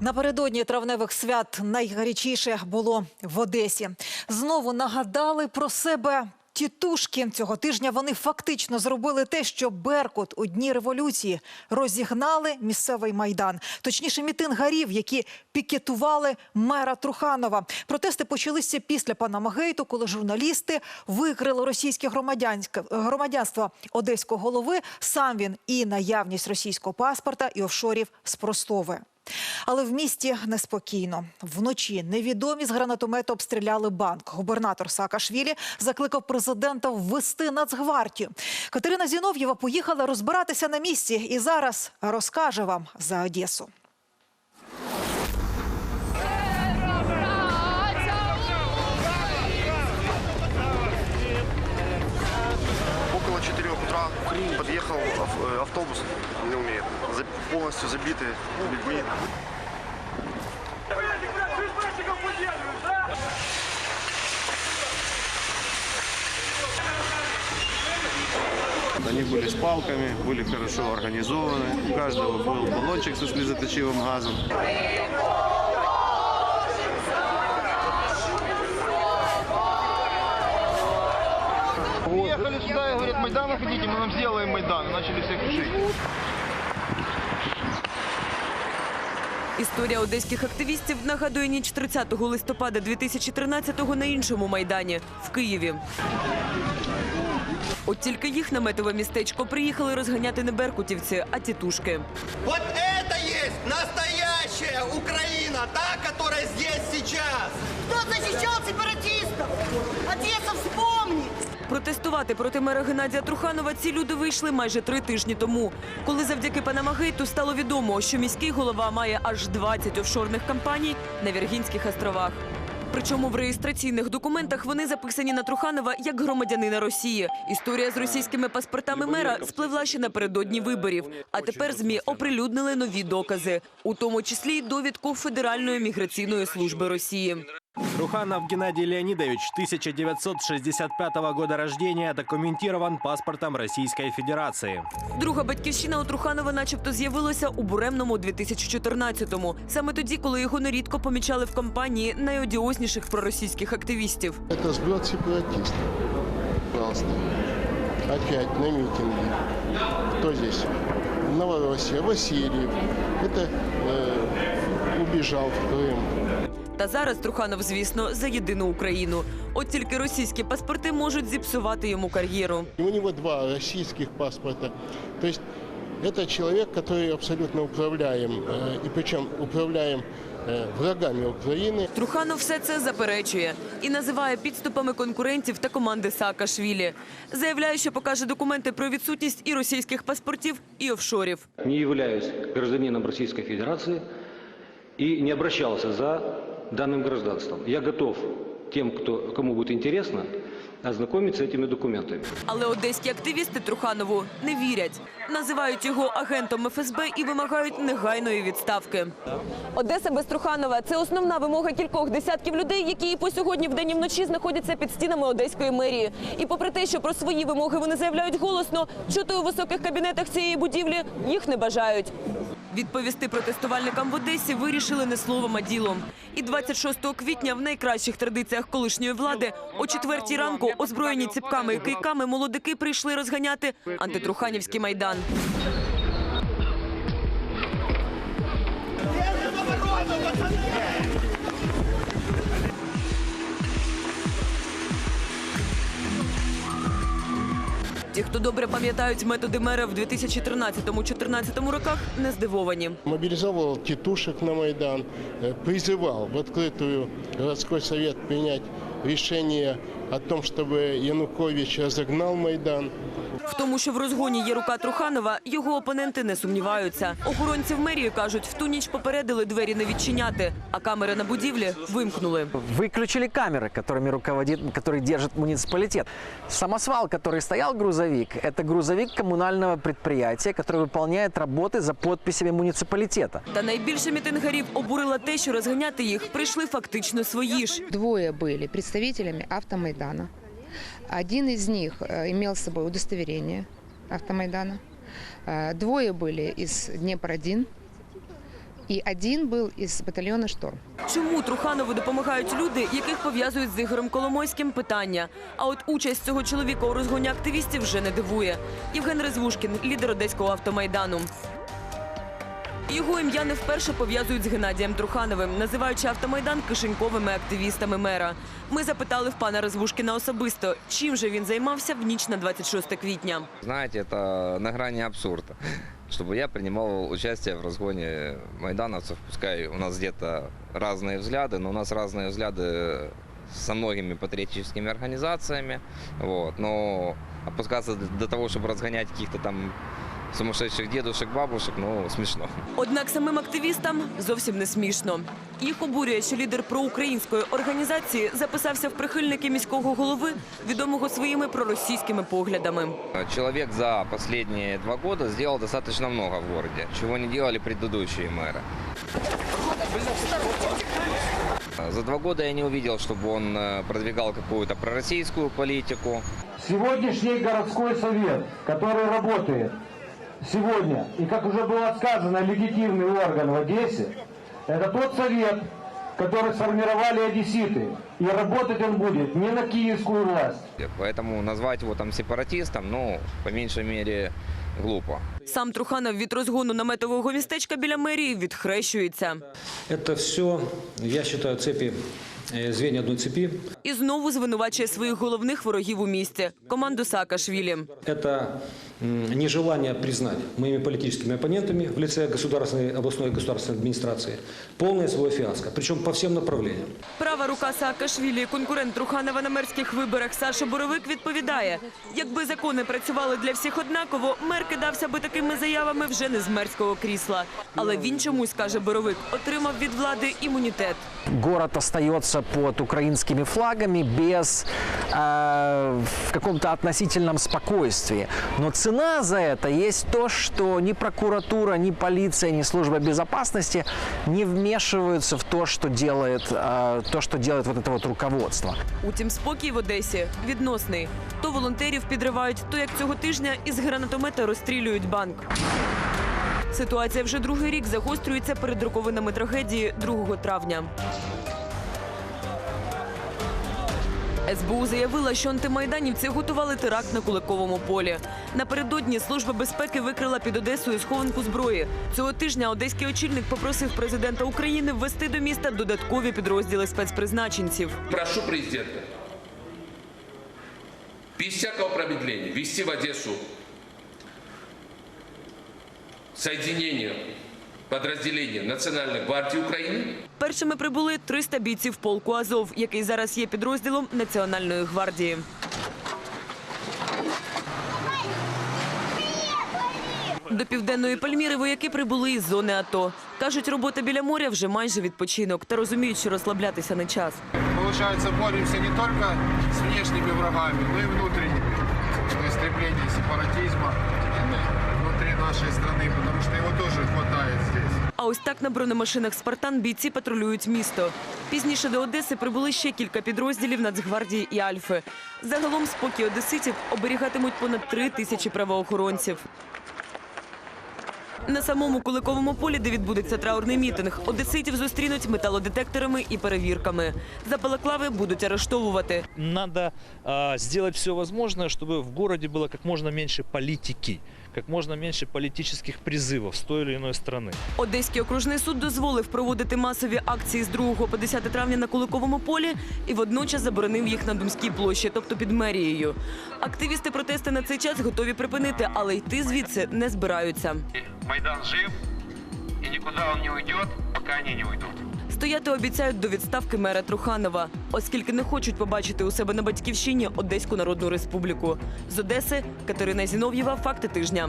Напередодні травневих свят найгарячіше було в Одесі. Знову нагадали про себе тітушки. Цього тижня вони фактично зробили те, що Беркут у дні революції розігнали місцевий майдан. Точніше, мітингарів, які пікетували мера Труханова. Протести почалися після Панамагейту, коли журналісти викрили російське громадянство одеського голови. Сам він і наявність російського паспорта і офшорів спростовує. Але в місті неспокійно. Вночі невідомі з гранатомету обстріляли банк. Губернатор Саакашвілі закликав президента ввести Нацгвардію. Катерина Зінов'єва поїхала розбиратися на місці і зараз розкаже вам за Одесу. 4 утра подъехал ав- э, автобус, не умеет, за- полностью забитый людьми. Они были с палками, были хорошо организованы. У каждого был баллончик со слезоточивым газом. сюда и говорят, Майдан вы хотите, мы вам сделаем Майдан. И Начали всех решить. Історія одеських активістів нагадує ніч 30 листопада 2013-го на іншому майдані в Києві. От тільки їх наметове містечко приїхали розганяти не беркутівці, а тітушки. Вот это есть настоящая Украина, та, которая здесь сейчас. Кто защищал сепаратистов? Одесса, вспомни! Протестувати проти мера Геннадія Труханова ці люди вийшли майже три тижні тому, коли завдяки Панамагейту стало відомо, що міський голова має аж 20 офшорних компаній на Віргінських островах. Причому в реєстраційних документах вони записані на Труханова як громадянина Росії. Історія з російськими паспортами мера спливла ще напередодні виборів. А тепер змі оприлюднили нові докази, у тому числі й довідку Федеральної міграційної служби Росії. Труханов Геннадий Леонидович, 1965 года рождения, документирован паспортом Российской Федерации. Друга батьківщина у Труханова начебто з'явилася у буремному 2014-му. Саме тоді, коли його нерідко помічали в компанії найодіозніших проросійських активістів. Это сброд сепаратистов. Пожалуйста. Опять на митинге. Кто здесь? Новороссия, Васильев. Это э, убежал в Крым. Та зараз Труханов, звісно, за єдину Україну. От тільки російські паспорти можуть зіпсувати йому кар'єру. И у него два российских паспорта. То есть это человек, который абсолютно управляем. э, и причем управляем э, врагами Украины. Труханов все це заперечує і називає підступами конкурентів та команди Саакашвілі. Заявляє, що покаже документи про відсутність і російських паспортів, і офшорів. не являюсь гражданином Российской Федерации и не обращался за данным гражданством. Я готов тем, кто, кому будет интересно, ознакомиться с этими документами. Але одеські активісти Труханову не вірять. Називають його агентом ФСБ і вимагають негайної відставки. Одеса без Труханова це основна вимога кількох десятків людей, які і по сьогодні вдень і вночі знаходяться під стінами одеської мерії. І попри те, що про свої вимоги вони заявляють голосно, чути у високих кабінетах цієї будівлі їх не бажають. Відповісти протестувальникам в Одесі вирішили не словом, а ділом. І 26 квітня в найкращих традиціях колишньої влади о четвертій ранку озброєні ціпками і кийками молодики прийшли розганяти антитруханівський майдан. Ті, хто добре пам'ятають методи мера в 2013-2014 роках, не здивовані. Мобилизовал тетушек на Майдан, э, призывал в открытую городской совет принять решение о том, чтобы Янукович разогнал Майдан. В тому, що в розгоні є рука Труханова, його опоненти не сумніваються. Охоронці в мерії кажуть, в ту ніч попередили двері не відчиняти, а камери на будівлі вимкнули. Выключили камеры, которыми руководит, который держит муниципалитет. Самосвал, который стоял грузовик, это грузовик коммунального предприятия, который выполняет работы за подписями муниципалитета. Та найбільше мітингарів обурило те, що розганяти їх прийшли фактично свої ж. Двое были представителями автомайдана. Один из них э, имел с собой удостоверение автомайдана. Э, Двое были из Днепр-1. и один был из батальона «Шторм». Чому Труханову допомагають люди, яких пов'язують з Ігорем Коломойським? Питання. А от участь цього чоловіка у розгоні активістів вже не дивує. Євген Резвушкін, лідер одеського автомайдану. Його ім'я не вперше пов'язують з Геннадієм Трухановим, називаючи автомайдан кишеньковими активістами мера. Ми запитали в пана Резвушкіна особисто, чим же він займався в ніч на 26 квітня. Знаете, это на грани абсурда. Чтобы я принимал участие в разгоне майдановцев, пускай у нас где-то разные взгляды, но у нас разные взгляды со многими патриотическими организациями. Вот. Но опускаться до- до того, чтобы разгонять каких-то там сумасшедших дедушек, бабушек, ну, смешно. Однак самим активістам зовсім не смішно. Їх обурює, що лідер проукраїнської організації записався в прихильники міського голови, відомого своїми проросійськими поглядами. Человек за последние два года сделал достаточно много в городе, чего не делали предыдущие мэры. За два года я не увидел, чтобы он э, продвигал какую-то пророссийскую политику. Сегодняшний городской совет, который работает сегодня, и как уже было сказано, легитимный орган в Одессе, это тот совет, который сформировали одесситы. И работать он будет не на киевскую власть. Поэтому назвать его там сепаратистом, ну, по меньшей мере, глупо. Сам Труханов від розгону наметового містечка біля мерії відхрещується. Это все, я считаю, цепи, э, звенья одной цепи. І знову звинувачує своїх головних ворогів у місті – команду Саакашвілі. М, нежелание признать моими политическими оппонентами в лице государственной, областной государственной администрации полное свое фиаско, причем по всем направлениям. Права рука Саакашвілі, конкурент Труханова на мерських виборах Саша Боровик відповідає, якби закони працювали для всіх однаково, мер кидався би такими заявами вже не з мерського крісла. Але він чомусь, каже Боровик, отримав від влади імунітет Город остается под украинскими флагами без э, в каком-то относительном спокойствии. Но цена за это есть то, что ни прокуратура, ни полиция, ни служба безопасности не вмешиваются в то, что делает, э, то, что делает вот это вот руководство. Утім, спокій в Одесі відносний. То волонтерів підривають, то як цього тижня із гранатомета розстрілюють банк. Ситуація вже другий рік загострюється перед роковинами трагедії 2 травня. СБУ заявила, що антимайданівці готували теракт на Куликовому полі. Напередодні служба безпеки викрила під Одесою схованку зброї. Цього тижня одеський очільник попросив президента України ввести до міста додаткові підрозділи спецпризначенців. Прошу президента без всякого промедления ввести в Одессу соединение подразделения Национальной гвардии Украины Першими прибули 300 бійців полку Азов, який зараз є підрозділом Національної гвардії. До південної Пальміри вояки прибули із зони АТО. Кажуть, робота біля моря вже майже відпочинок та розуміють, що розслаблятися не час. Получается, боремся не только с внешними врагами, но и внутренними. То есть стремление сепаратизма внутри нашей страны, потому что его тоже хватает здесь. А ось так на бронемашинах «Спартан» бійці патрулюють місто. Пізніше до Одеси прибули ще кілька підрозділів Нацгвардії і Альфи. Загалом спокій одеситів оберігатимуть понад три тисячі правоохоронців. На самому Куликовому полі, де відбудеться траурний мітинг, одеситів зустрінуть металодетекторами і перевірками. За балаклави будуть арештовувати. Надо а, сделать все возможное, чтобы в городе было как можно меньше политики, как можно меньше политических призывов с той или иной стороны. Одеський окружний суд дозволив проводити масові акції з 2 по 10 травня на Куликовому полі і водночас заборонив їх на Думській площі, тобто під мерією. Активісти протести на цей час готові припинити, але йти звідси не збираються. Майдан жив, и никуда он не уйдет, пока они не уйдут. Стояти обіцяють до відставки мера Труханова, оскільки не хочуть побачити у себе на батьківщині Одеську Народну Республіку. З Одеси Катерина Зінов'єва. Факти тижня.